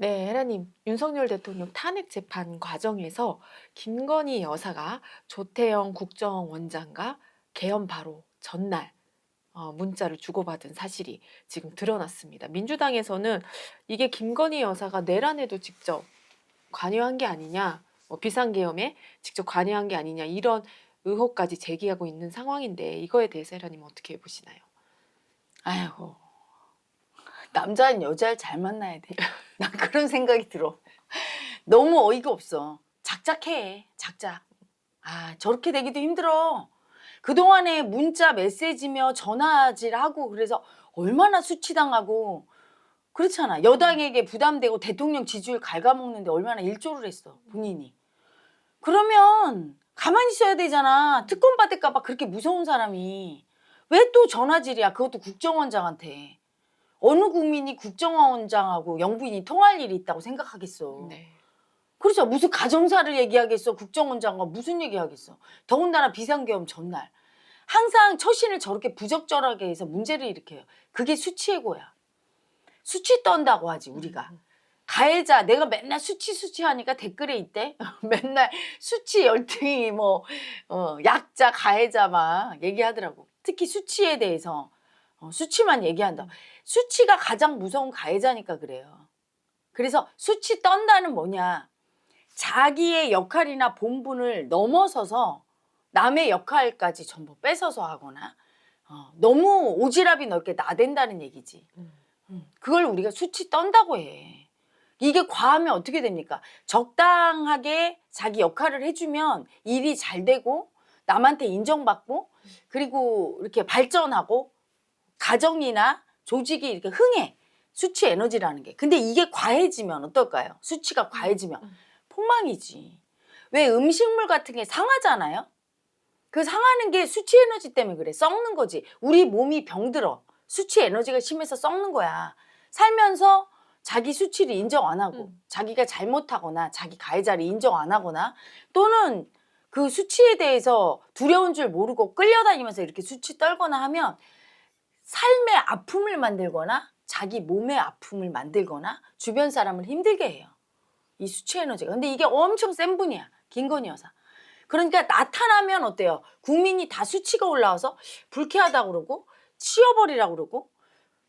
네, 혜라님. 윤석열 대통령 탄핵 재판 과정에서 김건희 여사가 조태영 국정원장과 개헌 바로 전날 어, 문자를 주고받은 사실이 지금 드러났습니다. 민주당에서는 이게 김건희 여사가 내란에도 직접 관여한 게 아니냐, 뭐 비상계엄에 직접 관여한 게 아니냐 이런 의혹까지 제기하고 있는 상황인데 이거에 대해서 혜라님 어떻게 보시나요? 아이고 남자는 여자를 잘 만나야 돼. 난 그런 생각이 들어. 너무 어이가 없어. 작작해 작작. 아 저렇게 되기도 힘들어. 그동안에 문자 메시지며 전화질하고 그래서 얼마나 수치당하고 그렇잖아. 여당에게 부담되고 대통령 지지율 갉아먹는데 얼마나 일조를 했어 본인이. 그러면 가만히 있어야 되잖아. 특검 받을까봐 그렇게 무서운 사람이 왜 또 전화질이야? 그것도 국정원장한테. 어느 국민이 국정원장하고 영부인이 통할 일이 있다고 생각하겠어. 네. 그렇죠. 무슨 가정사를 얘기하겠어. 국정원장과 무슨 얘기하겠어. 더군다나 비상계엄 전날. 항상 처신을 저렇게 부적절하게 해서 문제를 일으켜요. 그게 수치해고야. 수치 떤다고 하지 우리가. 가해자 내가 맨날 수치 수치 하니까 댓글에 있대. 맨날 수치 열등이 뭐 어, 약자 가해자 막 얘기하더라고. 특히 수치에 대해서 어, 수치만 얘기한다. 수치가 가장 무서운 가해자니까 그래요. 그래서 수치 떤다는 뭐냐? 자기의 역할이나 본분을 넘어서서 남의 역할까지 전부 뺏어서 하거나 어, 너무 오지랖이 넓게 나댄다는 얘기지. 음. 음, 그걸 우리가 수치 떤다고 해. 이게 과하면 어떻게 됩니까? 적당하게 자기 역할을 해주면 일이 잘 되고 남한테 인정받고 그리고 이렇게 발전하고 가정이나 조직이 이렇게 흥해. 수치 에너지라는 게. 근데 이게 과해지면 어떨까요? 수치가 과해지면 음. 폭망이지. 왜 음식물 같은 게 상하잖아요? 그 상하는 게 수치 에너지 때문에 그래. 썩는 거지. 우리 몸이 병들어. 수치 에너지가 심해서 썩는 거야. 살면서 자기 수치를 인정 안 하고 음. 자기가 잘못하거나 자기 가해자를 인정 안 하거나 또는 그 수치에 대해서 두려운 줄 모르고 끌려다니면서 이렇게 수치 떨거나 하면 삶의 아픔을 만들거나 자기 몸의 아픔을 만들거나 주변 사람을 힘들게 해요. 이 수치 에너지가. 근데 이게 엄청 센 분이야. 김건희 여사. 그러니까 나타나면 어때요? 국민이 다 수치가 올라와서 불쾌하다고 그러고 치워버리라고 그러고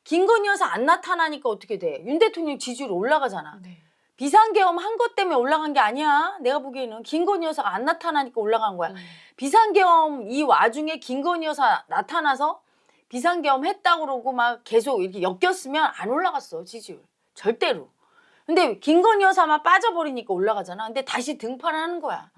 김건희 여사 안 나타나니까 어떻게 돼? 윤 대통령 지지율 올라가잖아. 네. 비상계엄 한 것 때문에 올라간 게 아니야. 내가 보기에는 김건희 여사가 안 나타나니까 올라간 거야. 음. 비상계엄 이 와중에 김건희 여사 나타나서 비상계엄 했다고 그러고 막 계속 이렇게 엮였으면 안 올라갔어 지지율 절대로. 근데 김건희 여사만 빠져버리니까 올라가잖아. 근데 다시 등판하는 거야.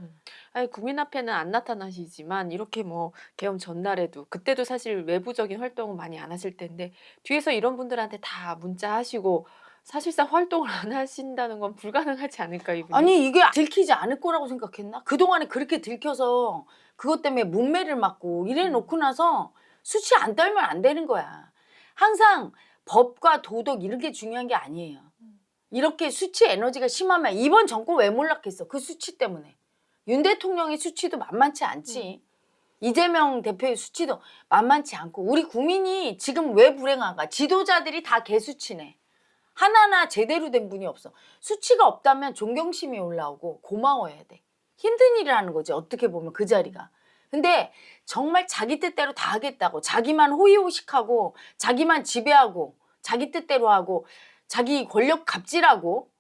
아니 국민 앞에는 안 나타나시지만 이렇게 뭐 계엄 전날에도 그때도 사실 외부적인 활동은 많이 안 하실 텐데 뒤에서 이런 분들한테 다 문자 하시고 사실상 활동을 안 하신다는 건 불가능하지 않을까 이분이? 아니 이게 들키지 않을 거라고 생각했나? 그동안에 그렇게 들켜서 그것 때문에 문매를 맞고 이래 놓고 나서 수치 안 떨면 안 되는 거야. 항상 법과 도덕 이런 게 중요한 게 아니에요. 이렇게 수치 에너지가 심하면 이번 정권 왜 몰락했어? 그 수치 때문에. 윤 대통령의 수치도 만만치 않지. 이재명 대표의 수치도 만만치 않고 우리 국민이 지금 왜 불행한가? 지도자들이 다 개수치네. 하나나 제대로 된 분이 없어. 수치가 없다면 존경심이 올라오고 고마워해야 돼. 힘든 일을 하는 거지. 어떻게 보면 그 자리가. 근데 정말 자기 뜻대로 다 하겠다고 자기만 호의호식하고 자기만 지배하고 자기 뜻대로 하고 자기 권력 갑질하고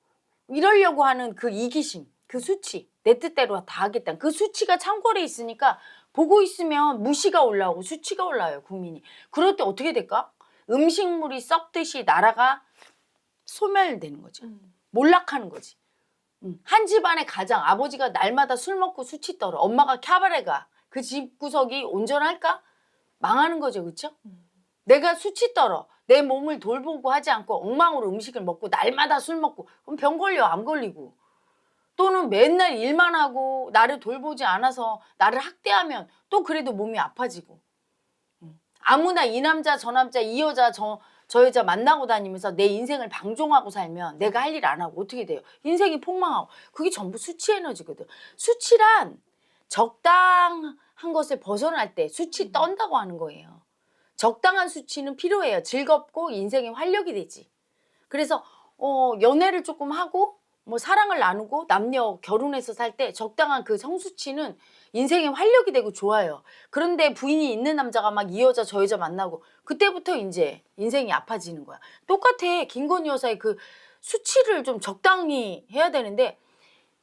이러려고 하는 그 이기심, 그 수치, 내 뜻대로 다 하겠다. 그 수치가 창궐에 있으니까 보고 있으면 무시가 올라오고 수치가 올라와요, 국민이. 그럴 때 어떻게 될까? 음식물이 썩듯이 나라가 소멸되는 거죠. 음. 몰락하는 거지. 음. 한 집안의 가장 아버지가 날마다 술 먹고 수치 떨어. 엄마가 캬바레 가. 그 집구석이 온전할까? 망하는 거죠. 그렇죠? 음. 내가 수치 떨어. 내 몸을 돌보고 하지 않고 엉망으로 음식을 먹고 날마다 술 먹고 그럼 병 걸려 안 걸리고 또는 맨날 일만 하고 나를 돌보지 않아서 나를 학대하면 또 그래도 몸이 아파지고 음. 아무나 이 남자 저 남자 이 여자 저, 저 여자 만나고 다니면서 내 인생을 방종하고 살면 내가 할 일 안 하고 어떻게 돼요? 인생이 폭망하고 그게 전부 수치 에너지거든. 수치란 적당 한 것을 벗어날 때 수치 떤다고 하는 거예요. 적당한 수치는 필요해요. 즐겁고 인생의 활력이 되지. 그래서 어, 연애를 조금 하고 뭐 사랑을 나누고 남녀 결혼해서 살 때 적당한 그 성수치는 인생의 활력이 되고 좋아요. 그런데 부인이 있는 남자가 막 이 여자 저 여자 만나고 그때부터 이제 인생이 아파지는 거야. 똑같아. 김건희 여사의 그 수치를 좀 적당히 해야 되는데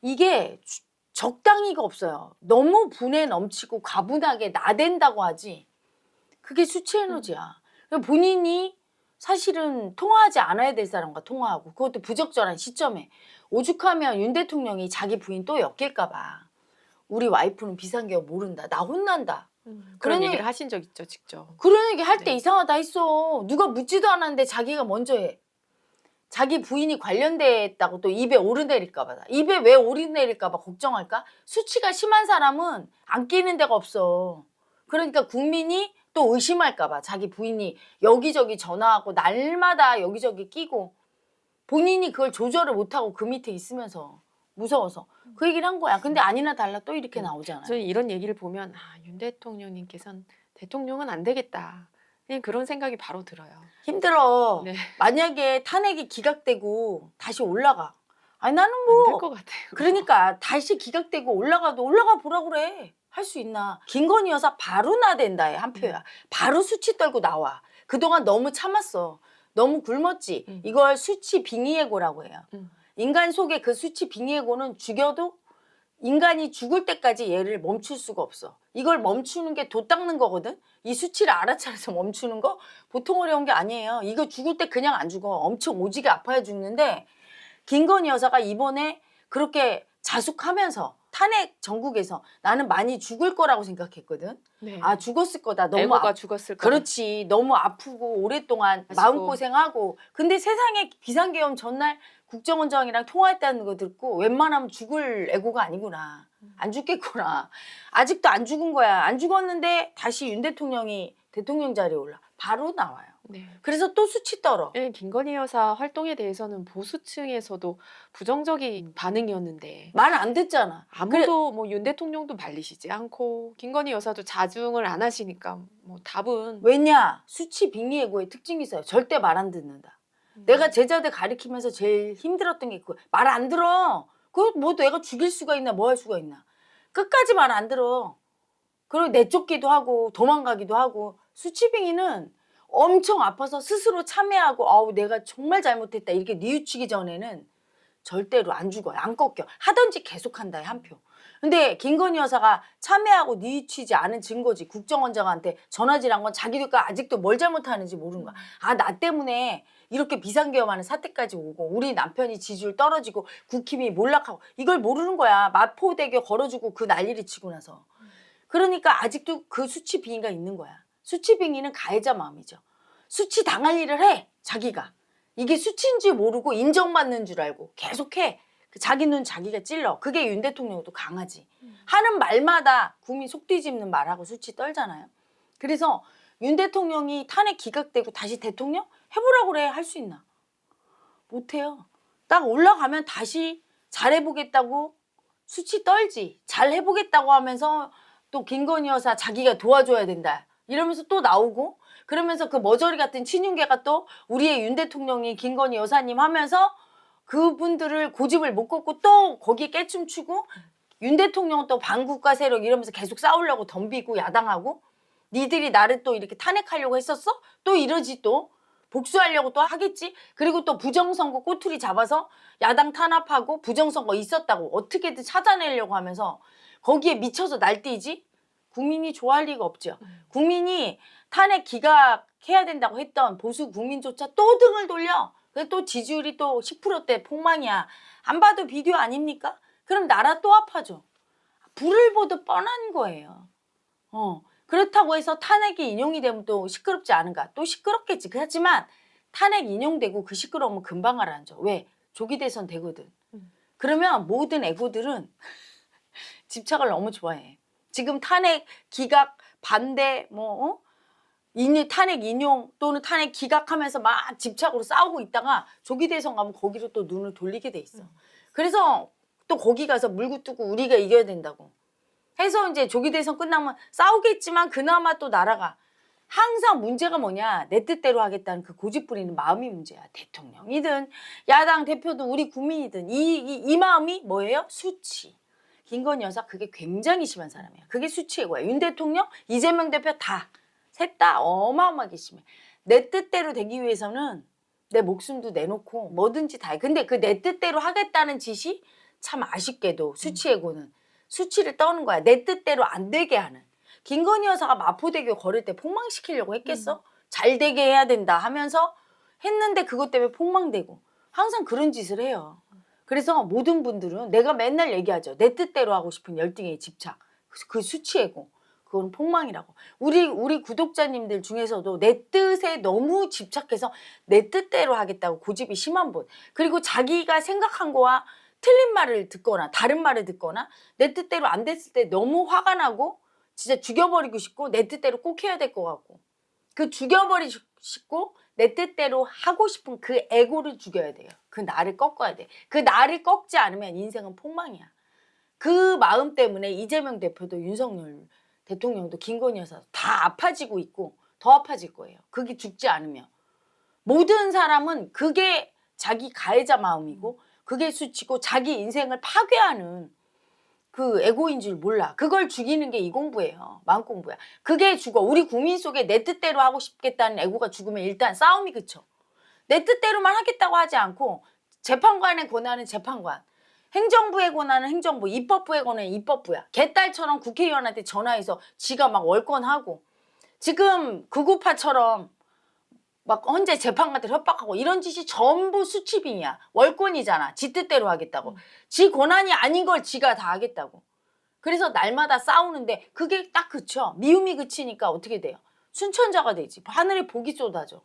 이게 주- 적당히가 없어요. 너무 분에 넘치고 가분하게 나댄다고 하지. 그게 수치 에너지야. 그러니까 본인이 사실은 통화하지 않아야 될 사람과 통화하고 그것도 부적절한 시점에 오죽하면 윤 대통령이 자기 부인 또 엮일까봐 우리 와이프는 비상계엄 모른다. 나 혼난다. 그런 그러니- 얘기를 하신 적 있죠, 직접. 그런 얘기 할때 네. 이상하다 했어. 누가 묻지도 않았는데 자기가 먼저 해. 자기 부인이 관련됐다고 또 입에 오르내릴까 봐. 입에 왜 오르내릴까 봐 걱정할까? 수치가 심한 사람은 안 끼는 데가 없어. 그러니까 국민이 또 의심할까 봐. 자기 부인이 여기저기 전화하고 날마다 여기저기 끼고 본인이 그걸 조절을 못하고 그 밑에 있으면서 무서워서 그 얘기를 한 거야. 근데 아니나 달라 또 이렇게 음. 나오잖아. 저는 이런 얘기를 보면 아, 윤 대통령님께서는 대통령은 안 되겠다. 그냥 그런 생각이 바로 들어요. 힘들어. 네. 만약에 탄핵이 기각되고 다시 올라가. 아니 나는 안될뭐것 같아요. 그러니까 다시 기각되고 올라가도 올라가 보라 그래. 할 수 있나. 김건희 여사 바로 나댄다에 한 표야. 바로 수치 떨고 나와. 그동안 너무 참았어. 너무 굶었지. 음. 이걸 수치 빙의예고라고 해요. 음. 인간 속에 그 수치 빙의예고는 죽여도 인간이 죽을 때까지 얘를 멈출 수가 없어. 이걸 멈추는 게 도 닦는 거거든. 이 수치를 알아차려서 멈추는 거 보통 어려운 게 아니에요. 이거 죽을 때 그냥 안 죽어. 엄청 오지게 아파야 죽는데 김건희 여사가 이번에 그렇게 자숙하면서 탄핵 전국에서 나는 많이 죽을 거라고 생각했거든. 네. 아 죽었을 거다. 너무 아, 죽었을 거. 그렇지. 너무 아프고 오랫동안 하시고. 마음 고생하고. 근데 세상에 비상계엄 전날 국정원장이랑 통화했다는 거 듣고 웬만하면 죽을 애고가 아니구나. 안 죽겠구나. 아직도 안 죽은 거야. 안 죽었는데 다시 윤 대통령이 대통령 자리에 올라. 바로 나와요. 네. 그래서 또 수치 떨어. 네, 김건희 여사 활동에 대해서는 보수층에서도 부정적인 반응이었는데 말 안 듣잖아. 아무도 뭐 윤 대통령도 말리시지 않고 김건희 여사도 자중을 안 하시니까 뭐 답은 왜냐? 수치 빙의예고의 특징이 있어요. 절대 말 안 듣는다. 음. 내가 제자들 가리키면서 제일 힘들었던 게 그거. 말안 들어. 그거 뭐 내가 죽일 수가 있나 뭐 할 수가 있나. 끝까지 말 안 들어. 그리고 내쫓기도 하고 도망가기도 하고 수치빙의는 엄청 아파서 스스로 참회하고 아우 내가 정말 잘못했다 이렇게 뉘우치기 전에는 절대로 안 죽어요. 안 꺾여. 하던지 계속한다 한 표. 근데 김건희 여사가 참회하고 뉘우치지 않은 증거지. 국정원장한테 전화질한 건 자기가 아직도 뭘 잘못하는지 모르는 거야. 아, 나 때문에 이렇게 비상계엄하는 사태까지 오고 우리 남편이 지지율 떨어지고 국힘이 몰락하고 이걸 모르는 거야. 마포대교 걸어주고 그 난리를 치고 나서. 그러니까 아직도 그 수치 빙의가 있는 거야. 수치 빙의는 가해자 마음이죠. 수치 당할 일을 해. 자기가. 이게 수치인지 모르고 인정받는 줄 알고 계속해. 그 자기 눈 자기가 찔러. 그게 윤 대통령도 강하지. 하는 말마다 국민 속 뒤집는 말하고 수치 떨잖아요. 그래서 윤 대통령이 탄핵 기각되고 다시 대통령 해보라고 그래 할 수 있나? 못해요. 딱 올라가면 다시 잘해보겠다고 수치 떨지. 잘 해보겠다고 하면서 또 김건희 여사 자기가 도와줘야 된다. 이러면서 또 나오고 그러면서 그 머저리 같은 친윤계가 또 우리의 윤 대통령이 김건희 여사님 하면서 그분들을 고집을 못 꺾고 또 거기에 깨춤 추고 윤 대통령 또 반국가 세력 이러면서 계속 싸우려고 덤비고 야당하고 니들이 나를 또 이렇게 탄핵하려고 했었어? 또 이러지 또 복수하려고 또 하겠지? 그리고 또 부정선거 꼬투리 잡아서 야당 탄압하고 부정선거 있었다고 어떻게든 찾아내려고 하면서 거기에 미쳐서 날뛰지? 국민이 좋아할 리가 없죠. 국민이 탄핵 기각해야 된다고 했던 보수 국민조차 또 등을 돌려. 또 지지율이 또 10%대 폭망이야. 안 봐도 비디오 아닙니까? 그럼 나라 또 아파져. 불을 보듯 뻔한 거예요. 어. 그렇다고 해서 탄핵이 인용이 되면 또 시끄럽지 않은가? 또 시끄럽겠지. 하지만 탄핵 인용되고 그 시끄러움은 금방 가라앉아. 왜? 조기 대선 되거든. 음. 그러면 모든 애고들은 집착을 너무 좋아해. 지금 탄핵 기각 반대 뭐 어? 인유 탄핵 인용 또는 탄핵 기각하면서 막 집착으로 싸우고 있다가 조기 대선 가면 거기로 또 눈을 돌리게 돼 있어. 그래서 또 거기 가서 물고 뜯고 우리가 이겨야 된다고. 해서 이제 조기 대선 끝나면 싸우겠지만 그나마 또 나라가. 항상 문제가 뭐냐? 내 뜻대로 하겠다는 그 고집 부리는 마음이 문제야 대통령이든 야당 대표든 우리 국민이든. 이, 이, 이 마음이 뭐예요? 수치. 김건희 여사 그게 굉장히 심한 사람이야. 그게 수치의 거야. 윤 대통령 이재명 대표 다 셋 다 어마어마하게 심해 내 뜻대로 되기 위해서는 내 목숨도 내놓고 뭐든지 다 해. 근데 그 내 뜻대로 하겠다는 짓이 참 아쉽게도 수치에고는 수치를 떠는 거야. 내 뜻대로 안 되게 하는. 김건희 여사가 마포대교 걸을 때 폭망시키려고 했겠어? 잘 되게 해야 된다 하면서 했는데 그것 때문에 폭망되고 항상 그런 짓을 해요. 그래서 모든 분들은 내가 맨날 얘기하죠. 내 뜻대로 하고 싶은 열등의 집착. 그 수치에고. 그건 폭망이라고. 우리 우리 구독자님들 중에서도 내 뜻에 너무 집착해서 내 뜻대로 하겠다고 고집이 심한 분. 그리고 자기가 생각한 거와 틀린 말을 듣거나 다른 말을 듣거나 내 뜻대로 안 됐을 때 너무 화가 나고 진짜 죽여버리고 싶고 내 뜻대로 꼭 해야 될 것 같고 그 죽여버리고 싶고 내 뜻대로 하고 싶은 그 에고를 죽여야 돼요. 그 나를 꺾어야 돼. 그 나를 꺾지 않으면 인생은 폭망이야. 그 마음 때문에 이재명 대표도 윤석열 대통령도 김건희 여사도 다 아파지고 있고 더 아파질 거예요. 그게 죽지 않으면. 모든 사람은 그게 자기 가해자 마음이고 그게 수치고 자기 인생을 파괴하는 그 에고인 줄 몰라. 그걸 죽이는 게 이 공부예요. 마음 공부야. 그게 죽어. 우리 국민 속에 내 뜻대로 하고 싶겠다는 에고가 죽으면 일단 싸움이 그쳐. 내 뜻대로만 하겠다고 하지 않고 재판관의 권한은 재판관. 행정부의 권한은 행정부, 입법부의 권한은 입법부야. 개딸처럼 국회의원한테 전화해서 지가 막 월권하고 지금 극우파처럼 막 헌재 재판관들 협박하고 이런 짓이 전부 수치빙이야. 월권이잖아. 지 뜻대로 하겠다고. 지 권한이 아닌 걸 지가 다 하겠다고. 그래서 날마다 싸우는데 그게 딱 그쳐. 미움이 그치니까 어떻게 돼요? 순천자가 되지. 하늘에 복이 쏟아져.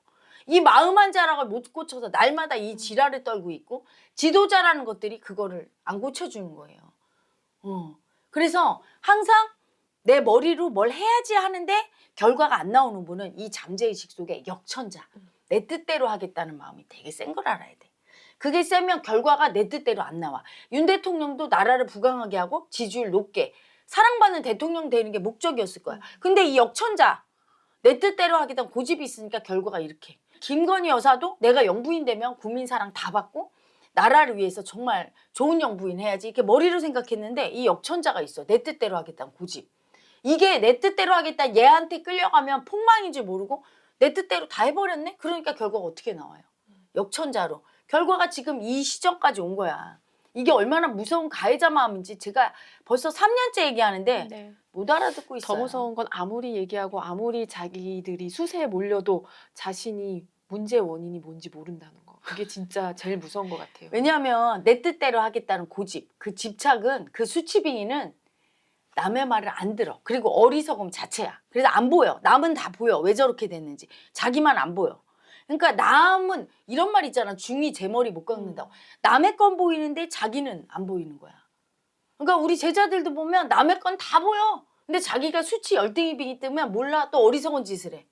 이 마음 한 자락을 못 고쳐서 날마다 이 지랄을 떨고 있고 지도자라는 것들이 그거를 안 고쳐주는 거예요. 어. 그래서 항상 내 머리로 뭘 해야지 하는데 결과가 안 나오는 분은 이 잠재의식 속에 역천자. 내 뜻대로 하겠다는 마음이 되게 센 걸 알아야 돼. 그게 세면 결과가 내 뜻대로 안 나와. 윤 대통령도 나라를 부강하게 하고 지지율 높게 사랑받는 대통령 되는 게 목적이었을 거야. 근데 이 역천자 내 뜻대로 하겠다는 고집이 있으니까 결과가 이렇게. 김건희 여사도 내가 영부인 되면 국민 사랑 다 받고 나라를 위해서 정말 좋은 영부인 해야지 이렇게 머리로 생각했는데 이 역천자가 있어. 내 뜻대로 하겠다는 고집. 이게 내 뜻대로 하겠다 얘한테 끌려가면 폭망인 줄 모르고 내 뜻대로 다 해버렸네? 그러니까 결과가 어떻게 나와요? 역천자로. 결과가 지금 이 시점까지 온 거야. 이게 얼마나 무서운 가해자 마음인지 제가 벌써 3년째 얘기하는데 네. 못 알아듣고 있어요. 더 무서운 건 아무리 얘기하고 아무리 자기들이 수세에 몰려도 자신이 문제 원인이 뭔지 모른다는 거. 그게 진짜 제일 무서운 것 같아요. 왜냐하면 내 뜻대로 하겠다는 고집, 그 집착은 그 수치빙이는 남의 말을 안 들어. 그리고 어리석음 자체야. 그래서 안 보여. 남은 다 보여. 왜 저렇게 됐는지. 자기만 안 보여. 그러니까 남은 이런 말 있잖아. 중이 제 머리 못 깎는다고. 남의 건 보이는데 자기는 안 보이는 거야. 그러니까 우리 제자들도 보면 남의 건 다 보여. 근데 자기가 수치 열등이 빙이 뜨면 몰라. 또 어리석은 짓을 해.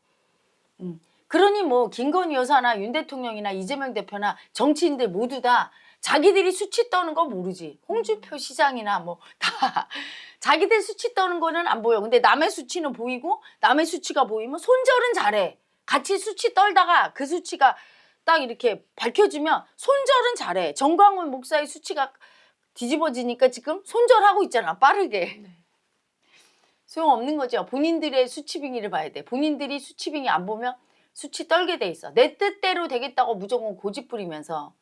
음. 그러니 뭐 김건희 여사나 윤 대통령이나 이재명 대표나 정치인들 모두 다 자기들이 수치 떠는 건 모르지. 홍준표 시장이나 뭐 다 자기들 수치 떠는 거는 안 보여. 근데 남의 수치는 보이고 남의 수치가 보이면 손절은 잘해. 같이 수치 떨다가 그 수치가 딱 이렇게 밝혀지면 손절은 잘해. 정광훈 목사의 수치가 뒤집어지니까 지금 손절하고 있잖아. 빠르게. 네. 소용없는 거죠. 본인들의 수치빙이를 봐야 돼. 본인들이 수치빙이 안 보면 수치 떨게 돼 있어. 내 뜻대로 되겠다고 무조건 고집 부리면서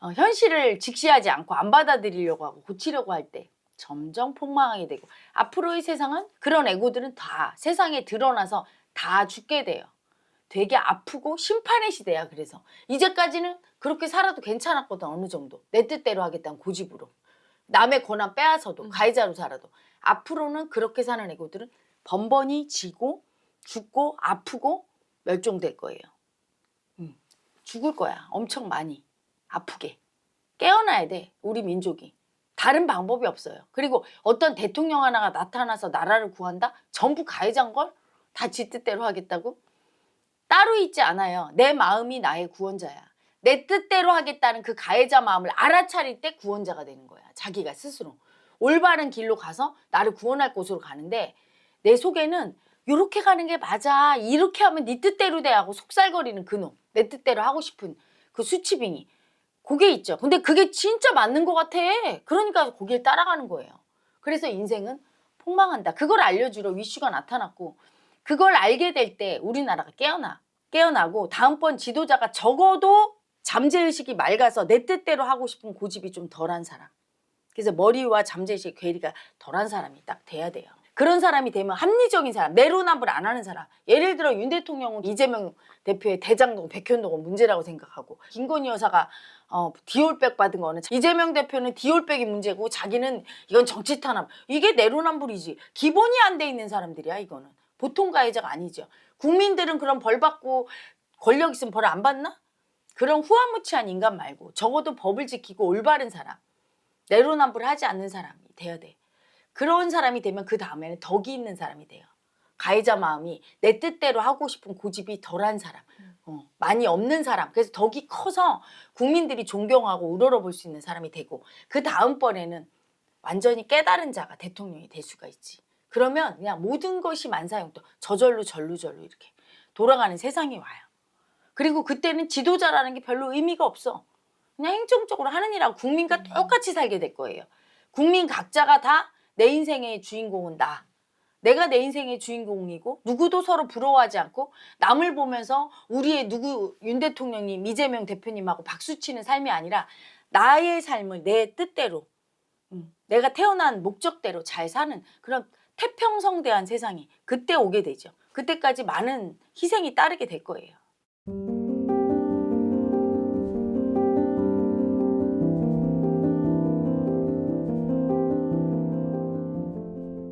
어, 현실을 직시하지 않고 안 받아들이려고 하고 고치려고 할 때 점점 폭망하게 되고 앞으로의 세상은 그런 애고들은 다 세상에 드러나서 다 죽게 돼요. 되게 아프고 심판의 시대야. 그래서 이제까지는 그렇게 살아도 괜찮았거든 어느 정도 내 뜻대로 하겠다는 고집으로 남의 권한 빼앗아도 음. 가해자로 살아도 앞으로는 그렇게 사는 애고들은 번번이 지고 죽고 아프고 멸종될 거예요. 음, 죽을 거야. 엄청 많이 아프게 깨어나야 돼. 우리 민족이 다른 방법이 없어요. 그리고 어떤 대통령 하나가 나타나서 나라를 구한다? 전부 가해자인 걸다 지 뜻대로 하겠다고? 따로 있지 않아요. 내 마음이 나의 구원자야. 내 뜻대로 하겠다는 그 가해자 마음을 알아차릴 때 구원자가 되는 거야. 자기가 스스로. 올바른 길로 가서 나를 구원할 곳으로 가는데 내 속에는 요렇게 가는 게 맞아. 이렇게 하면 네 뜻대로 돼 하고 속살거리는 그놈. 내 뜻대로 하고 싶은 그 수치빙이. 그게 있죠. 근데 그게 진짜 맞는 것 같아. 그러니까 거길 따라가는 거예요. 그래서 인생은 폭망한다. 그걸 알려주러 위슈가 나타났고 그걸 알게 될 때 우리나라가 깨어나. 깨어나고 다음번 지도자가 적어도 잠재의식이 맑아서 내 뜻대로 하고 싶은 고집이 좀 덜한 사람. 그래서 머리와 잠재의식의 괴리가 덜한 사람이 딱 돼야 돼요. 그런 사람이 되면 합리적인 사람, 내로남불 안 하는 사람. 예를 들어 윤 대통령은 이재명 대표의 대장동, 백현동은 문제라고 생각하고 김건희 여사가 어, 디올백 받은 거는 이재명 대표는 디올백이 문제고 자기는 이건 정치 탄압. 이게 내로남불이지. 기본이 안 돼 있는 사람들이야 이거는. 보통 가해자가 아니죠. 국민들은 그럼 벌 받고 권력 있으면 벌 안 받나? 그런 후한무치한 인간 말고 적어도 법을 지키고 올바른 사람. 내로남불하지 않는 사람이 돼야 돼. 그런 사람이 되면 그 다음에는 덕이 있는 사람이 돼요. 가해자 마음이 내 뜻대로 하고 싶은 고집이 덜한 사람, 어, 많이 없는 사람. 그래서 덕이 커서 국민들이 존경하고 우러러볼 수 있는 사람이 되고 그 다음번에는 완전히 깨달은 자가 대통령이 될 수가 있지. 그러면 그냥 모든 것이 만사형도 저절로 절루절루 이렇게 돌아가는 세상이 와요. 그리고 그때는 지도자라는 게 별로 의미가 없어. 그냥 행정적으로 하는 일하고 국민과 똑같이 살게 될 거예요. 국민 각자가 다 내 인생의 주인공은 나. 내가 내 인생의 주인공이고 누구도 서로 부러워하지 않고 남을 보면서 우리의 누구 윤 대통령님, 이재명 대표님하고 박수치는 삶이 아니라 나의 삶을 내 뜻대로 음, 내가 태어난 목적대로 잘 사는 그런 태평성대한 세상이 그때 오게 되죠. 그때까지 많은 희생이 따르게 될 거예요.